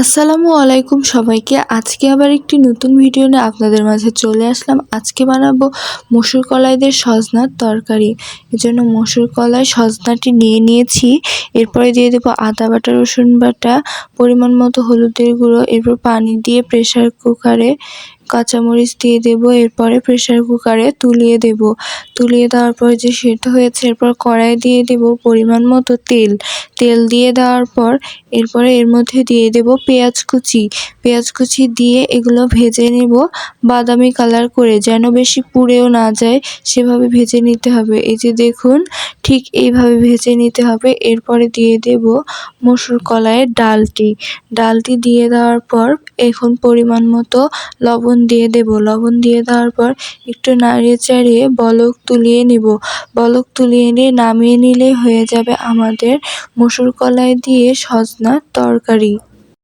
আসসালামু আলাইকুম সবাইকে। আজকে আবার একটি নতুন ভিডিও নিয়ে আপনাদের মাঝে চলে আসলাম। আজকে বানাবো মসুর কলাইদের সজনার তরকারি। এজন্য মসুর কলাই সজনাটি নিয়ে নিয়েছি। এরপরে দিয়ে দেবো আদা বাটা, রসুন বাটা, পরিমাণ মতো হলুদের গুঁড়ো, এরপর পানি দিয়ে প্রেশার কুকারে কাঁচামরিচ দিয়ে দেব, এরপরে প্রেশার কুকারে তুলিয়ে দেব। তুলিয়ে দেওয়ার পর যে সেদ্ধ হয়েছে, এরপর কড়াই দিয়ে দেব পরিমাণ মতো তেল। তেল দিয়ে দেওয়ার পর এরপরে এর মধ্যে দিয়ে দেব পেঁয়াজ কুচি। পেঁয়াজ কুচি দিয়ে এগুলো ভেজে নেব, বাদামি কালার করে। যেন বেশি পুড়েও না যায়, সেভাবে ভেজে নিতে হবে। এই যে দেখুন, ঠিক এইভাবে ভেজে নিতে হবে। এরপরে দিয়ে দেব মসুর কলাইয়ের ডালটি। ডালটি দিয়ে দেওয়ার পর এখন পরিমাণ মতো লবণ দিয়ে দেব। লবণ দিয়ে দেওয়ার পর একটু নাড়িয়ে চাড়িয়ে বলক তুলিয়ে নেব। বলক তুলিয়ে নিয়ে নামিয়ে নিলে হয়ে যাবে আমাদের মুসুর কলাই দিয়ে সজনার তরকারি।